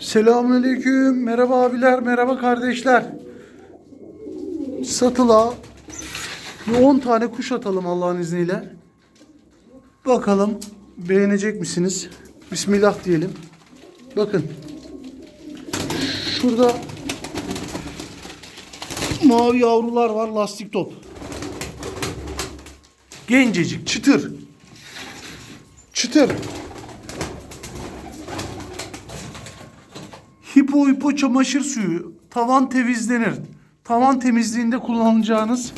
Selamünaleyküm. Merhaba abiler, merhaba kardeşler. Satıla bir 10 tane kuş atalım Allah'ın izniyle. Bakalım beğenecek misiniz? Bismillah diyelim. Bakın. Şurada mavi yavrular var, lastik top. Gencecik, çıtır. Çıtır. Hipo hipo çamaşır suyu. Tavan temizlenir. Tavan temizliğinde kullanacağınız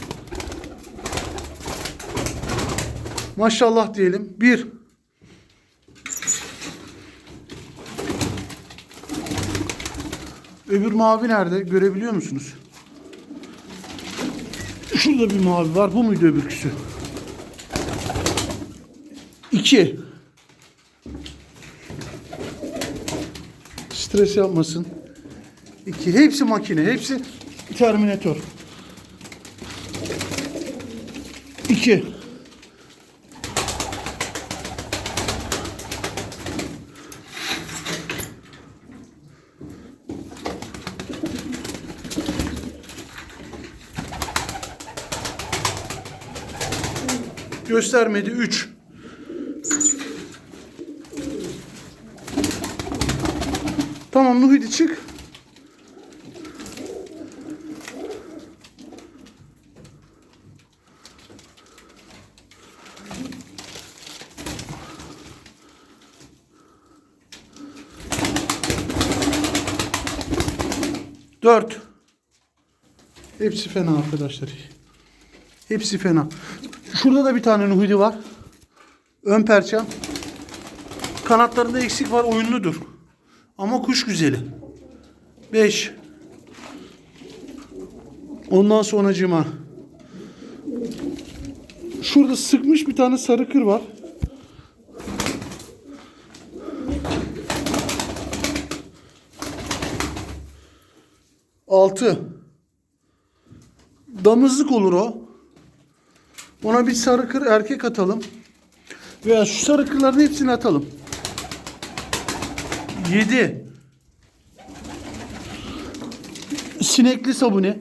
maşallah diyelim. Bir. Öbür mavi nerede? Görebiliyor musunuz? Şurada bir mavi var. Bu muydu öbürküsü? İki. Stres yapmasın. İki. Hepsi makine. Hepsi Terminator. İki. Göstermedi. Üç. Tamam Nuhidi çık. Dört. Hepsi fena arkadaşlar. Hepsi fena. Şurada da bir tane Nuhidi var. Ön perçem. Kanatlarında eksik var. Oyunludur. Ama kuş güzeli. 5. Ondan sonracığıma. Şurada sıkmış bir tane sarı kır var. Altı. Damızlık olur o. Ona bir sarı kır erkek atalım. Veya şu sarı kırların hepsini atalım. 7 Sinekli sabuni.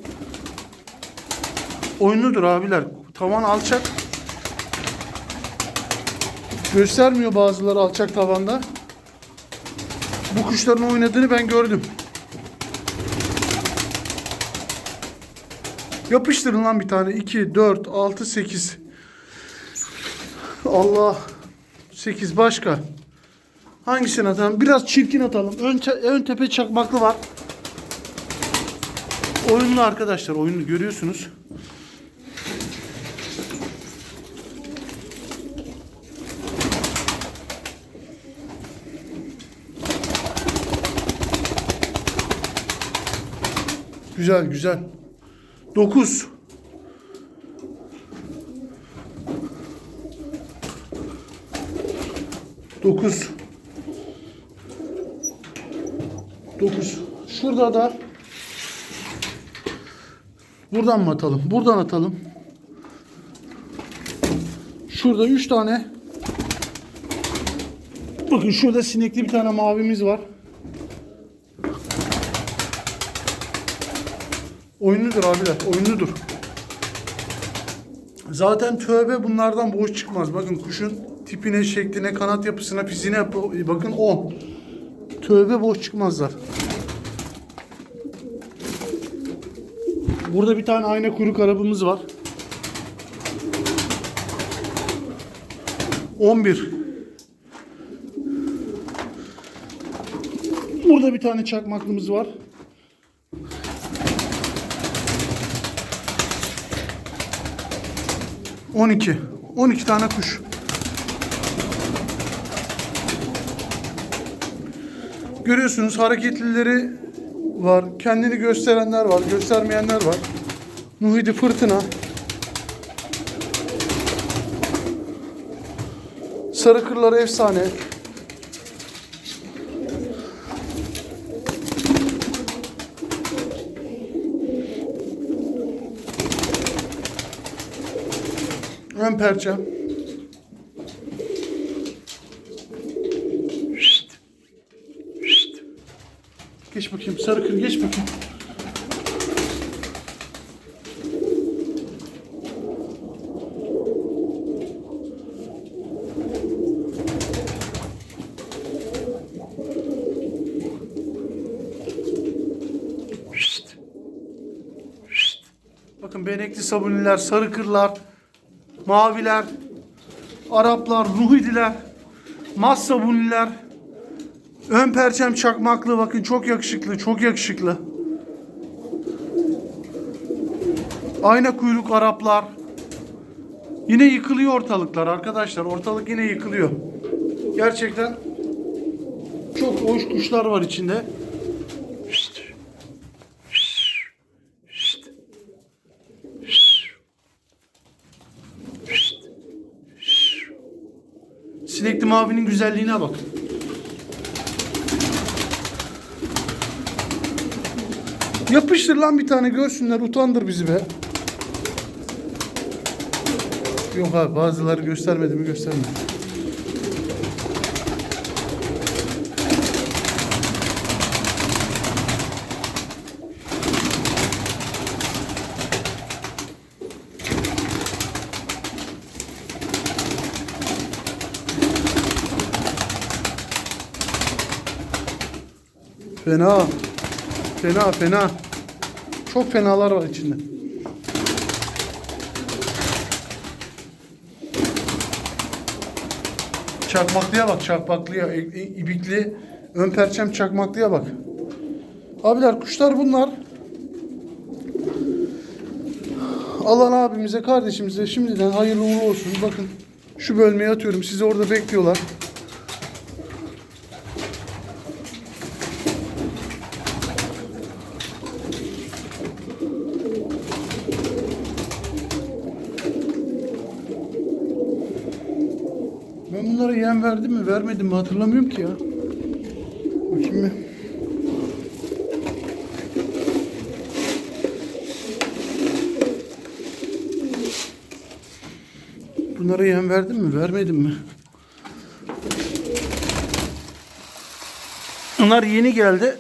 Oyunludur abiler. Tavan alçak. Göstermiyor bazıları alçak tavanda. Bu kuşların oynadığını ben gördüm. Yapıştırın lan bir tane. 2, 4, 6, 8 Allah. 8 başka Hangisini atalım? Biraz çirkin atalım. Ön, ön tepe çakmaklı var. Oyunlu arkadaşlar. Oyunlu görüyorsunuz. Güzel güzel. 9 9 9. Şurada da buradan mı atalım? Buradan atalım. Şurada 3 tane Bakın şurada sinekli bir tane mavimiz var. Oyunludur abiler. Oyunludur. Zaten tövbe bunlardan boş çıkmaz. Bakın kuşun tipine, şekline, kanat yapısına, fiziğine bakın 10. Tövbe boş çıkmazlar. Burada bir tane ayna kuyruk arabamız var. 11. Burada bir tane çakmaklımız var. On iki. On iki tane kuş. Görüyorsunuz hareketlileri var. Kendini gösterenler var. Göstermeyenler var. Nuhidi fırtına. Sarı kırlar efsane. Ön perçem. Geç bakayım. Sarı kır geç bakayım. Bakın benekli sabuniler, sarı kırlar, maviler, Araplar, Ruhidiler, Mas sabuniler, ön perçem çakmaklı bakın çok yakışıklı, çok yakışıklı. Ayna kuyruk Araplar. Yine yıkılıyor ortalıklar arkadaşlar. Ortalık yine yıkılıyor. Gerçekten çok hoş kuşlar var içinde. Sinekli mavinin güzelliğine bak. Yapıştır lan bir tane görsünler utandır bizi be. Yok abi bazıları göstermedi mi göstermedi. Fena. Fena fena. Çok fenalar var içinde. Çakmaklıya bak çakmaklıya. E, e, ibikli ön perçem çakmaklıya bak. Abiler kuşlar bunlar. Alan abimize kardeşimize şimdiden hayırlı uğurlu olsun. Bakın şu bölmeye atıyorum. Sizi orada bekliyorlar. Bunlara yem verdim mi vermedim mi hatırlamıyorum ki ya. Bakayım bir. Bunlara yem verdim mi vermedim mi? Onlar yeni geldi.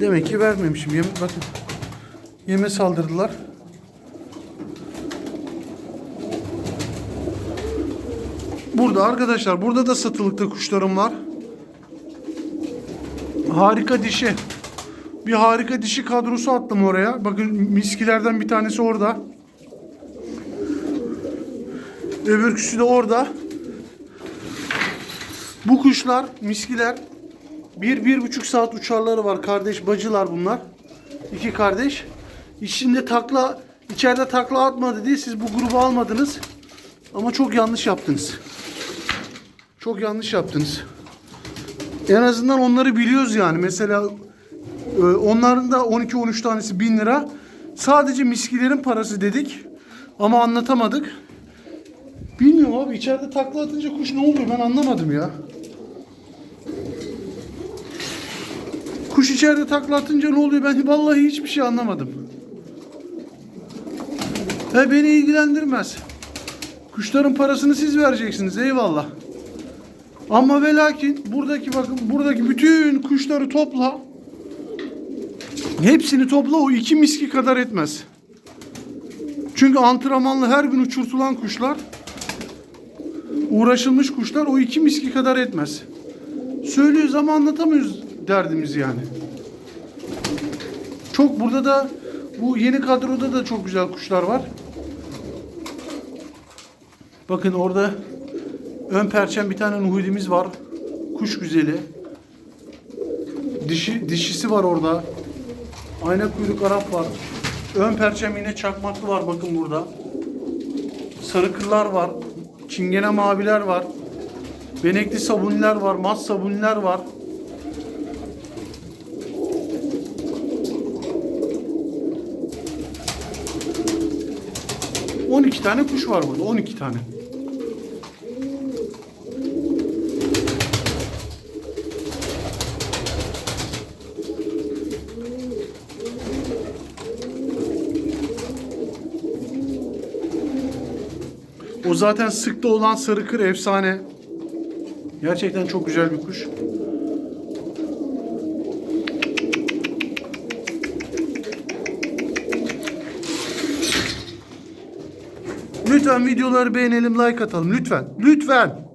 Demek ki vermemişim. Yem, bakın. Yeme saldırdılar. Burada arkadaşlar burada da satılıkta kuşlarım var. Harika dişi. Bir harika dişi kadrosu attım oraya. Bakın miskilerden bir tanesi orada. Öbürküsü de orada. Bu kuşlar miskiler bir, bir buçuk saat uçarları var. Kardeş bacılar bunlar. İki kardeş. İçinde takla, içeride takla atmadı diye siz bu grubu almadınız. Ama çok yanlış yaptınız. Çok yanlış yaptınız. En azından onları biliyoruz yani. Mesela e, onların da 12-13 tanesi 1000 lira. Sadece miskilerin parası dedik. Ama anlatamadık. Bilmiyorum abi içeride takla atınca kuş ne oluyor ben anlamadım ya. Kuş içeride takla atınca ne oluyor ben vallahi hiçbir şey anlamadım. He beni ilgilendirmez. Kuşların parasını siz vereceksiniz eyvallah. Ama ve lakin buradaki bakın buradaki bütün kuşları topla. Hepsini topla o iki miski kadar etmez. Çünkü antrenmanlı her gün uçurtulan kuşlar uğraşılmış kuşlar o iki miski kadar etmez. Söylüyoruz ama anlatamıyoruz derdimizi yani. Çok burada da bu yeni kadroda da çok güzel kuşlar var. Bakın orada ön perçem bir tane nuhudimiz var. Kuş güzeli. Dişi, dişisi var orada. Ayna kuyruk Arap var. Ön perçem yine çakmaklı var bakın burada. Sarı kırlar var. Çingene maviler var. Benekli sabuniler var. Mat sabuniler var. On iki tane kuş var burada. On iki tane. O zaten sıkta olan sarı kır efsane. Gerçekten çok güzel bir kuş. Lütfen videoları beğenelim, like atalım. Lütfen. Lütfen.